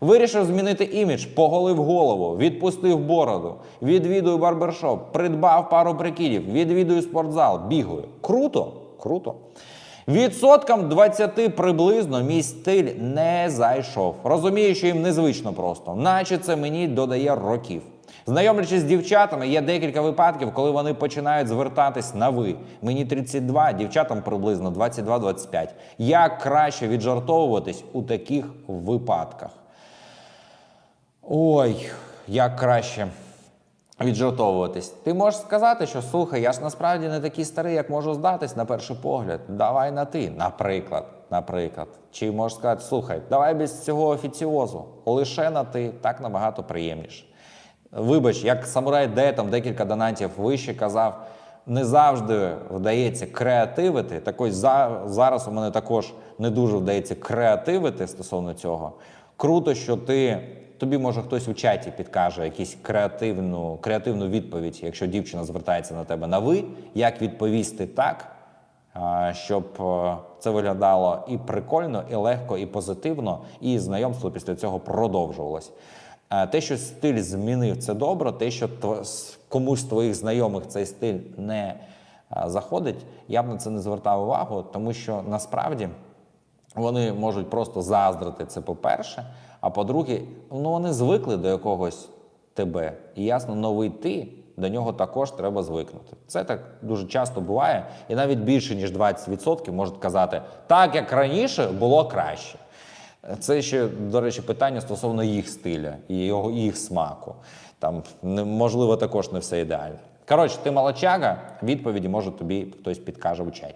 Вирішив змінити імідж, поголив голову, відпустив бороду, відвідую барбершоп, придбав пару прикидів, відвідую спортзал, бігаю. Круто? Круто. Відсоткам 20 приблизно мій стиль не зайшов. Розумію, що їм незвично просто, наче це мені додає років. Знайомлячись з дівчатами, є декілька випадків, коли вони починають звертатись на ви. Мені 32, дівчатам приблизно 22-25. Як краще віджартовуватись у таких випадках? Ой, як краще віджартовуватись. Ти можеш сказати, що слухай, я ж насправді не такий старий, як можу здатись на перший погляд. Давай на ти, наприклад. Наприклад. Чи можеш сказати, слухай, давай без цього офіціозу. Лише на ти так набагато приємніше. Вибач, як самурай Де там декілька донатів вище казав, не завжди вдається креативити. Так ось за, зараз у мене також не дуже вдається креативити стосовно цього. Круто, що ти. Тобі може хтось у чаті підкаже якусь креативну, креативну відповідь, якщо дівчина звертається на тебе на ви, як відповісти так, щоб е, це виглядало і прикольно, і легко, і позитивно, і знайомство після цього продовжувалось. Е, Те, що стиль змінив, це добре. Те, що комусь з твоїх знайомих цей стиль не е, заходить, я б на це не звертав увагу, тому що насправді вони можуть просто заздрити це по-перше. А по-друге, ну вони звикли до якогось тебе. І ясно, новий ти до нього також треба звикнути. Це так дуже часто буває, і навіть більше ніж 20% можуть казати, так як раніше було краще. Це ще, до речі, питання стосовно їх стиля і його їх смаку. Там можливо також не все ідеально. Коротше, ти молочага, відповіді може тобі хтось підкаже у чаті.